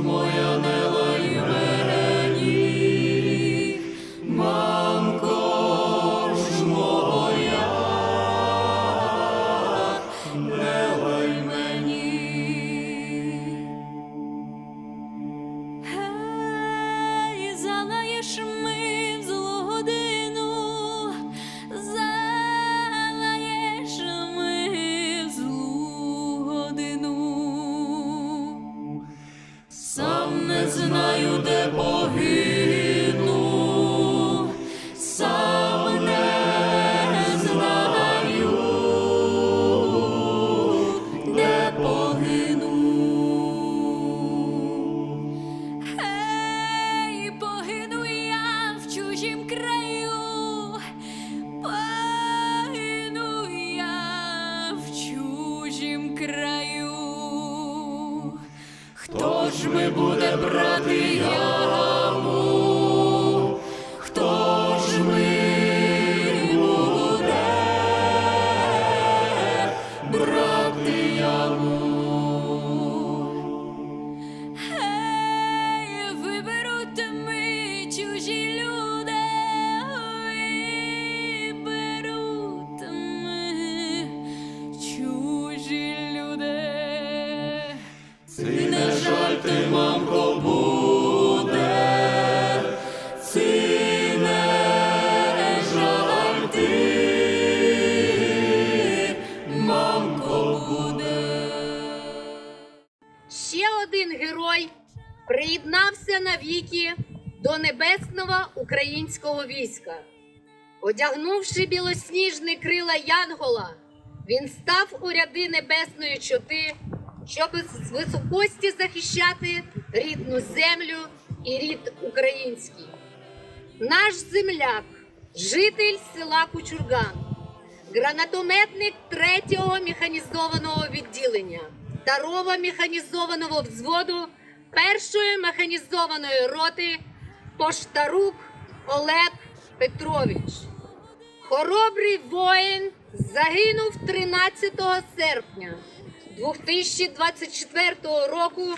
мой. Навіки до небесного українського війська. Одягнувши білосніжні крила Янгола, він став у ряди небесної чоти, щоб з високості захищати рідну землю і рід український. Наш земляк, житель села Кучурган, гранатометник 3-го механізованого відділення, 2-го механізованого взводу, 1-ї механізованої роти Поштарук Олег Петрович. Хоробрий воїн загинув 13 серпня 2024 року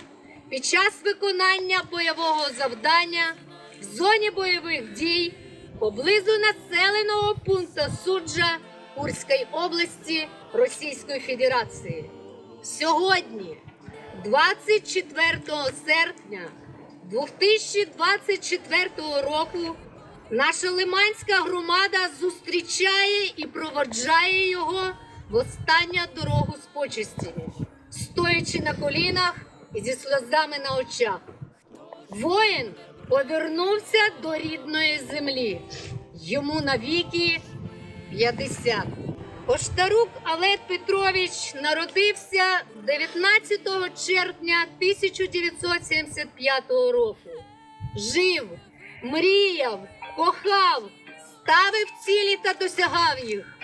під час виконання бойового завдання в зоні бойових дій поблизу населеного пункту Суджа Курської області Російської Федерації. Сьогодні, 24 серпня 2024 року, наша лиманська громада зустрічає і проводжає його в останню дорогу з почестями, стоячи на колінах і зі сльозами на очах. Воїн повернувся до рідної землі. Йому навіки 50. Поштарук Олег Петрович народився 19 червня 1975 року. Жив, мріяв, кохав, ставив цілі та досягав їх.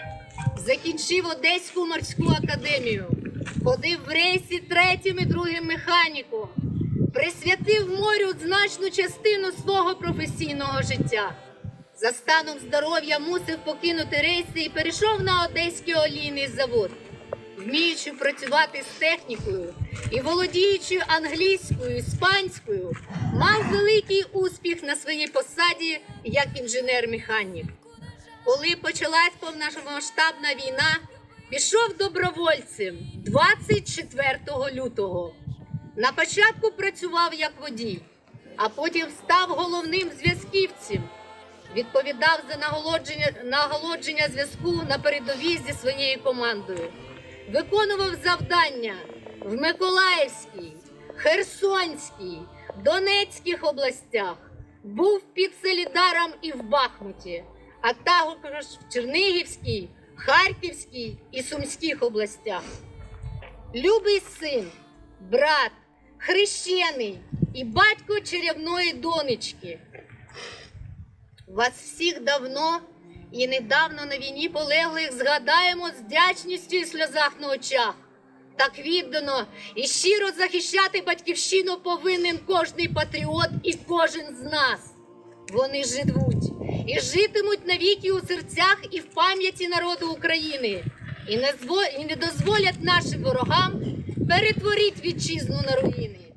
Закінчив Одеську морську академію, ходив в рейсі третім і другим механіком, присвятив морю значну частину свого професійного життя. За станом здоров'я мусив покинути рейси і перейшов на Одеський олійний завод. Вміючи працювати з технікою і володіючи англійською, іспанською, мав великий успіх на своїй посаді як інженер-механік. Коли почалась повномасштабна війна, пішов добровольцем 24 лютого. На початку працював як водій, а потім став головним зв'язківцем. Відповідав за наголодження, наголодження зв'язку на передовій зі своєю командою. Виконував завдання в Миколаївській, Херсонській, Донецьких областях. Був під Солідаром і в Бахмуті, а також в Чернігівській, Харківській і Сумських областях. Любий син, брат, хрещений і батько чарівної донечки. Вас всіх давно і недавно на війні полеглих згадаємо з вдячністю і сльозах на очах. Так віддано і щиро захищати батьківщину повинен кожний патріот і кожен з нас. Вони живуть і житимуть навіки у серцях і в пам'яті народу України, і не, дозволять нашим ворогам перетворити вітчизну на руїни.